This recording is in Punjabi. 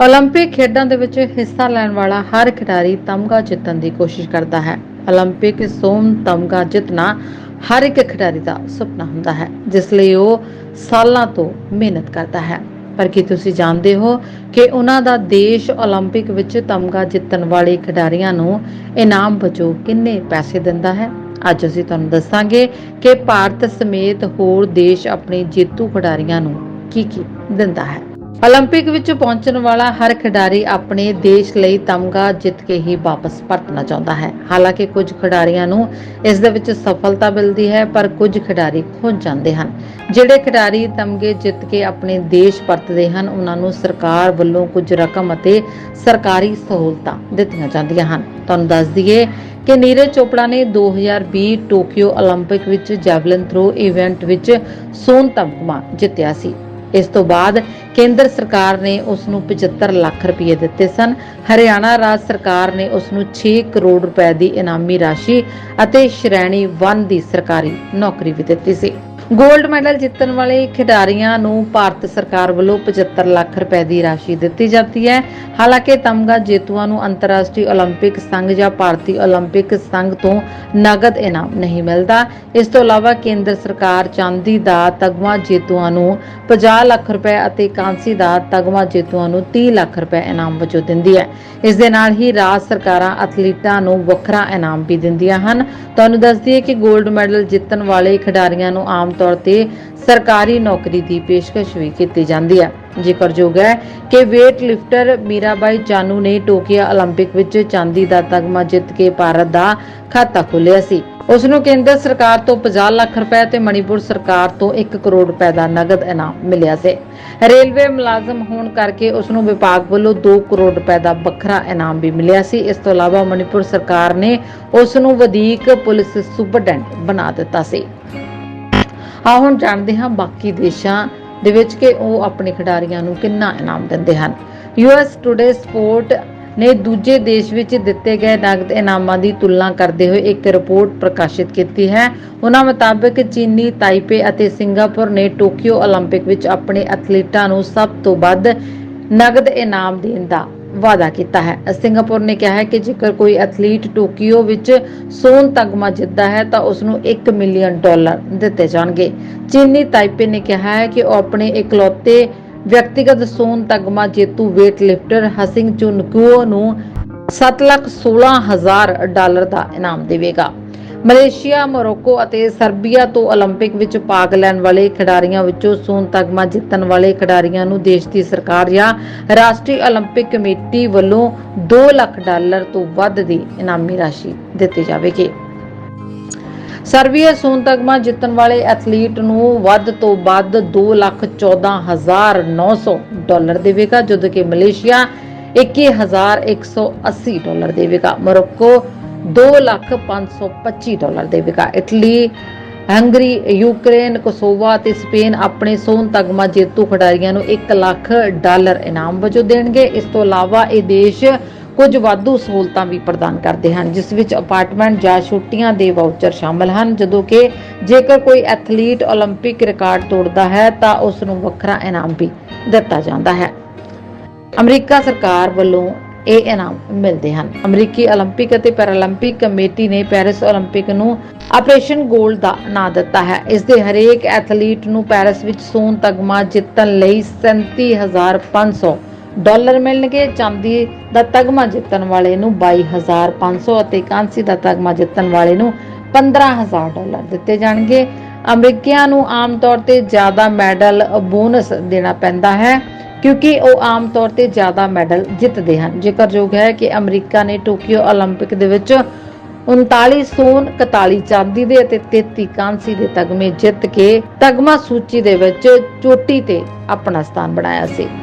올림픽 ਖੇਡਾਂ ਦੇ ਵਿੱਚ ਹਿੱਸਾ ਲੈਣ ਵਾਲਾ ਹਰ ਖਿਡਾਰੀ ਤਮਗਾ ਜਿੱਤਣ ਦੀ ਕੋਸ਼ਿਸ਼ ਕਰਦਾ ਹੈ 올림픽 ਸੋਨ ਤਮਗਾ ਜਿੱਤਣਾ ਹਰ ਇੱਕ ਖਿਡਾਰੀ ਦਾ ਸੁਪਨਾ ਹੁੰਦਾ ਹੈ ਜਿਸ ਲਈ ਉਹ ਸਾਲਾਂ ਤੋਂ ਮਿਹਨਤ ਕਰਦਾ ਹੈ ਪਰ ਕੀ ਤੁਸੀਂ ਜਾਣਦੇ ਹੋ ਕਿ ਉਹਨਾਂ ਦਾ ਦੇਸ਼ 올림픽 ਵਿੱਚ ਤਮਗਾ ਜਿੱਤਣ ਵਾਲੇ ਖਿਡਾਰੀਆਂ ਨੂੰ ਇਨਾਮ ਵਜੋਂ ਕਿੰਨੇ ਪੈਸੇ ਦਿੰਦਾ ਹੈ ਅੱਜ ਅਸੀਂ ਤੁਹਾਨੂੰ ਦੱਸਾਂਗੇ ਕਿ ਭਾਰਤ ਸਮੇਤ ਹੋਰ ਦੇਸ਼ ਆਪਣੇ ਜੇਤੂ ਖਿਡਾਰੀਆਂ ਨੂੰ ਕੀ ਕੀ ਦਿੰਦਾ ਹੈ 올림픽 ਵਿੱਚ ਪਹੁੰਚਣ ਵਾਲਾ ਹਰ ਖਿਡਾਰੀ ਆਪਣੇ ਦੇਸ਼ ਲਈ ਤਮਗਾ ਜਿੱਤ ਕੇ ਹੀ ਵਾਪਸ ਪਰਤਣਾ ਚਾਹੁੰਦਾ ਹੈ ਹਾਲਾਂਕਿ ਕੁਝ ਖਿਡਾਰੀਆਂ ਨੂੰ ਇਸ ਦੇ ਵਿੱਚ ਸਫਲਤਾ ਮਿਲਦੀ ਹੈ ਪਰ ਕੁਝ ਖਿਡਾਰੀ ਖੁੰਝ ਜਾਂਦੇ ਹਨ ਜਿਹੜੇ ਖਿਡਾਰੀ ਤਮਗੇ ਜਿੱਤ ਕੇ ਆਪਣੇ ਦੇਸ਼ ਪਰਤਦੇ ਹਨ ਉਹਨਾਂ ਨੂੰ ਸਰਕਾਰ ਵੱਲੋਂ ਕੁਝ ਰਕਮ ਅਤੇ ਸਰਕਾਰੀ ਸਹੂਲਤਾਂ ਦਿੱਤੀਆਂ ਜਾਂਦੀਆਂ ਹਨ ਤੁਹਾਨੂੰ ਦੱਸ ਦਈਏ ਕਿ ਨੀਰਜ ਚੋਪੜਾ ਨੇ 2020 ਟੋਕੀਓ 올림픽 ਵਿੱਚ ਜੈਵਲਿਨ ਥਰੋ ਇਵੈਂਟ ਵਿੱਚ ਸੋਨ ਤਮਗਾ ਜਿੱਤਿਆ ਸੀ ਇਸ ਤੋਂ ਬਾਅਦ ਕੇਂਦਰ ਸਰਕਾਰ ਨੇ ਉਸ ਨੂੰ 75 ਲੱਖ ਰੁਪਏ ਦਿੱਤੇ ਸਨ। ਹਰਿਆਣਾ ਰਾਜ ਸਰਕਾਰ ਨੇ ਉਸ ਨੂੰ 6 ਕਰੋੜ ਰੁਪਏ ਦੀ ਇਨਾਮੀ ਰਾਸ਼ੀ ਅਤੇ ਸ਼੍ਰੇਣੀ 1 ਦੀ ਸਰਕਾਰੀ ਨੌਕਰੀ ਵੀ ਦਿੱਤੀ ਸੀ। ਗੋਲਡ ਮੈਡਲ ਜਿੱਤਣ ਵਾਲੇ ਖਿਡਾਰੀਆਂ ਨੂੰ ਭਾਰਤ ਸਰਕਾਰ ਵੱਲੋਂ 75 ਲੱਖ ਰੁਪਏ ਦੀ ਰਾਸ਼ੀ ਦਿੱਤੀ ਜਾਂਦੀ ਹੈ। ਹਾਲਾਂਕਿ ਤਮਗਾ ਜੇਤੂਆਂ ਨੂੰ ਅੰਤਰਰਾਸ਼ਟਰੀ 올림픽 ਸੰਘ ਜਾਂ ਭਾਰਤੀ 올림픽 ਸੰਘ ਤੋਂ ਨਗਦ ਇਨਾਮ ਨਹੀਂ ਮਿਲਦਾ। ਇਸ ਤੋਂ ਇਲਾਵਾ ਕੇਂਦਰ ਸਰਕਾਰ ਚਾਂਦੀ ਦਾ ਤਗਮਾ ਜੇਤੂਆਂ ਨੂੰ 50 ਲੱਖ ਰੁਪਏ ਅਤੇ ਕਾਂਸੀ ਦਾ ਤਗਮਾ ਜੇਤੂਆਂ ਨੂੰ 30 ਲੱਖ ਰੁਪਏ ਇਨਾਮ ਵਜੋਂ ਦਿੰਦੀ ਹੈ। ਇਸ ਦੇ ਨਾਲ ਹੀ ਰਾਜ ਸਰਕਾਰਾਂ ਅਥਲੀਟਾਂ ਨੂੰ ਵੱਖਰਾ ਇਨਾਮ ਵੀ ਦਿੰਦੀਆਂ ਹਨ। ਤੁਹਾਨੂੰ ਦੱਸਦੀ ਹੈ ਕਿ ਗੋਲਡ ਮੈਡਲ ਜਿੱਤਣ ਵਾਲੇ ਖਿਡਾਰੀਆਂ ਨੂੰ ਆਮ ਤੌਰ ਤੇ ਸਰਕਾਰੀ ਨੌਕਰੀ ਦੀ ਪੇਸ਼ਕਸ਼ ਵੀ ਕੀਤੀ ਜਾਂਦੀ ਹੈ ਜ਼ਿਕਰਯੋਗ ਹੈ ਕਿ weight ਲਿਫਟਰ ਮੀਰਾਬਾਈ ਚਾਨੂ ਨੇ ਟੋਕੀਓ 올림픽 ਵਿੱਚ ਚਾਂਦੀ ਦਾ ਤਗਮਾ ਜਿੱਤ ਕੇ ਭਾਰਤ ਦਾ ਖਾਤਾ ਖੋਲ੍ਹਿਆ ਸੀ ਉਸ ਨੂੰ ਕੇਂਦਰ ਸਰਕਾਰ ਤੋਂ 50 ਲੱਖ ਰੁਪਏ ਤੇ ਮਣੀਪੁਰ ਸਰਕਾਰ ਤੋਂ 1 ਕਰੋੜ ਰੁਪਏ ਦਾ ਨਗਦ ਇਨਾਮ ਮਿਲਿਆ ਸੀ ਰੇਲਵੇ ਮੁਲਾਜ਼ਮ ਹੋਣ ਕਰਕੇ ਉਸ ਨੂੰ ਵਿਭਾਗ ਵੱਲੋਂ 2 ਕਰੋੜ ਰੁਪਏ ਦਾ ਵੱਖਰਾ ਇਨਾਮ ਵੀ ਮਿਲਿਆ ਸੀ ਇਸ ਤੋਂ ਇਲਾਵਾ ਮਣੀਪੁਰ ਸਰਕਾਰ ਨੇ ਉਸ ਨੂੰ ਵਧੀਕ ਪੁਲਿਸ ਸੁਪਰਡੈਂਟ ਬਣਾ ਦਿੱਤਾ ਸੀ ਆ ਹੁਣ ਜਾਣਦੇ ਹਾਂ ਬਾਕੀ ਦੇਸ਼ਾਂ ਦੇ ਵਿੱਚ ਕਿ ਉਹ ਆਪਣੇ ਖਿਡਾਰੀਆਂ ਨੂੰ ਕਿੰਨਾ ਇਨਾਮ ਦਿੰਦੇ ਹਨ ਯੂਐਸ ਟੁਡੇ ਸਪੋਰਟ ਨੇ ਦੂਜੇ ਦੇਸ਼ ਵਿੱਚ ਦਿੱਤੇ ਗਏ ਨਗਦ ਇਨਾਮਾਂ ਦੀ ਤੁਲਨਾ ਕਰਦੇ ਹੋਏ ਇੱਕ ਰਿਪੋਰਟ ਪ੍ਰਕਾਸ਼ਿਤ ਕੀਤੀ ਹੈ ਉਹਨਾਂ ਮੁਤਾਬਕ ਚੀਨੀ ਤਾਈਪੇ ਅਤੇ ਸਿੰਗਾਪੁਰ ਨੇ ਟੋਕੀਓ 올림픽 ਵਿੱਚ ਆਪਣੇ ਐਥਲੀਟਾਂ ਨੂੰ ਸਭ ਤੋਂ ਵੱਧ ਨਗਦ ਇਨਾਮ ਦੇਣ ਦਾ ਵਾਅਦਾ ਕੀਤਾ ਹੈ। ਸਿੰਗਾਪੁਰ ਨੇ ਕਿਹਾ ਹੈ ਕਿ ਜੇਕਰ ਕੋਈ ਐਥਲੀਟ ਟੋਕੀਓ ਵਿੱਚ ਸੋਨ ਤਗਮਾ ਜਿੱਤਦਾ ਹੈ, ਤਾਂ ਉਸ ਨੂੰ 1 ਮਿਲੀਅਨ ਡਾਲਰ ਦਿੱਤੇ ਜਾਣਗੇ। ਚੀਨੀ ਤਾਈਪੇ ਨੇ ਕਿਹਾ ਹੈ ਕਿ ਉਹ ਆਪਣੇ ਇਕਲੌਤੇ ਵਿਅਕਤੀਗਤ ਸੋਨ ਤਗਮਾ ਜੇਤੂ weight ਲਿਫਟਰ ਹਸਿੰਗ ਚੁਨਕੂਓ ਨੂੰ 716000 ਡਾਲਰ ਦਾ ਇਨਾਮ ਦੇਵੇਗਾ। ਮਲੇਸ਼ੀਆ ਮੋਰੋਕੋ ਅਤੇ ਸਰਬੀਆ ਤੋਂ 올림픽 ਵਿੱਚ ਭਾਗ ਲੈਣ ਵਾਲੇ ਖਿਡਾਰੀਆਂ ਵਿੱਚੋਂ ਸੋਨ ਤਗਮਾ ਜਿੱਤਣ ਵਾਲੇ ਖਿਡਾਰੀਆਂ ਨੂੰ ਦੇਸ਼ ਦੀ ਸਰਕਾਰ ਜਾਂ ਰਾਸ਼ਟਰੀ 올림픽 ਕਮੇਟੀ ਵੱਲੋਂ 2 ਲੱਖ ਡਾਲਰ ਤੋਂ ਵੱਧ ਦੀ ਇਨਾਮੀ ਰਾਸ਼ੀ ਦਿੱਤੀ ਜਾਵੇਗੀ ਸਰਬੀਆ ਸੋਨ ਤਗਮਾ ਜਿੱਤਣ ਵਾਲੇ ਐਥਲੀਟ ਨੂੰ ਵੱਧ ਤੋਂ ਵੱਧ 214900 ਡਾਲਰ ਦੇਵੇਗਾ ਜਦੋਂ ਕਿ ਮਲੇਸ਼ੀਆ 21180 ਡਾਲਰ ਦੇਵੇਗਾ ਮੋਰੋਕੋ 2,525 ਡਾਲਰ ਦੇਵੇਗਾ ਇਟਲੀ ਹੰਗਰੀ ਯੂਕਰੇਨ ਕੋਸੋਵਾ ਅਤੇ ਸਪੇਨ ਆਪਣੇ ਸੋਨ ਤਗਮਾ ਜੇਤੂ ਖਿਡਾਰੀਆਂ ਨੂੰ 1 ਲੱਖ ਡਾਲਰ ਇਨਾਮ ਵਜੋਂ ਦੇਣਗੇ ਇਸ ਤੋਂ ਇਲਾਵਾ ਇਹ ਦੇਸ਼ ਕੁਝ ਵਾਧੂ ਸਹੂਲਤਾਂ ਵੀ ਪ੍ਰਦਾਨ ਕਰਦੇ ਹਨ ਜਿਸ ਵਿੱਚ ਅਪਾਰਟਮੈਂਟ ਜਾਂ ਛੁੱਟੀਆਂ ਦੇ ਵਾਊਚਰ ਸ਼ਾਮਲ ਹਨ ਜਦੋਂ ਕਿ ਜੇਕਰ ਕੋਈ ਐਥਲੀਟ 올림픽 ਰਿਕਾਰਡ ਤੋੜਦਾ ਹੈ ਤਾਂ ਉਸ ਨੂੰ ਵੱਖਰਾ ਇਨਾਮ ਵੀ ਦਿੱਤਾ ਜਾਂਦਾ ਹੈ ਅਮਰੀਕਾ ਸਰਕਾਰ ਵੱਲੋਂ ਇਹ ਇਨਾਮ ਮਿਲਦੇ ਹਨ ਅਮਰੀਕੀ 올림픽 ਅਤੇ ਪੈਰਾਲੰਪਿਕ ਕਮੇਟੀ ਨੇ ਪੈਰਿਸ 올림픽 ਨੂੰ ਆਪਰੇਸ਼ਨ ਗੋਲਡ ਦਾ ਨਾਂ ਦਿੱਤਾ ਹੈ ਇਸ ਦੇ ਹਰੇਕ ਐਥਲੀਟ ਨੂੰ ਪੈਰਿਸ ਵਿੱਚ ਸੋਨ ਤਗਮਾ ਜਿੱਤਣ ਲਈ 37500 ਡਾਲਰ ਮਿਲਣਗੇ ਚਾਂਦੀ ਦਾ ਤਗਮਾ ਜਿੱਤਣ ਵਾਲੇ ਨੂੰ 22500 ਅਤੇ ਕਾਂਸੀ ਦਾ ਤਗਮਾ ਜਿੱਤਣ ਵਾਲੇ ਨੂੰ 15000 ਡਾਲਰ ਦਿੱਤੇ ਜਾਣਗੇ ਅਮਰੀਕੀਆਂ ਨੂੰ ਆਮ ਤੌਰ ਤੇ ਜ਼ਿਆਦਾ ਮੈਡਲ ਬੋਨਸ ਦੇਣਾ ਪੈਂਦਾ ਹੈ ਕਿਉਂਕਿ ਉਹ ਆਮ ਤੌਰ ਤੇ ਜ਼ਿਆਦਾ ਮੈਡਲ ਜਿੱਤਦੇ ਹਨ ਜ਼ਿਕਰਯੋਗ ਹੈ ਕਿ ਅਮਰੀਕਾ ਨੇ ਟੋਕੀਓ 올림픽 ਦੇ ਵਿੱਚ 39 ਸੋਨ 41 ਚਾਂਦੀ ਦੇ ਅਤੇ 33 ਕਾਂਸੀ ਦੇ ਤਗਮੇ ਜਿੱਤ ਕੇ ਤਗਮਾ ਸੂਚੀ ਦੇ ਵਿੱਚ ਚੋਟੀ ਤੇ ਆਪਣਾ ਸਥਾਨ ਬਣਾਇਆ ਸੀ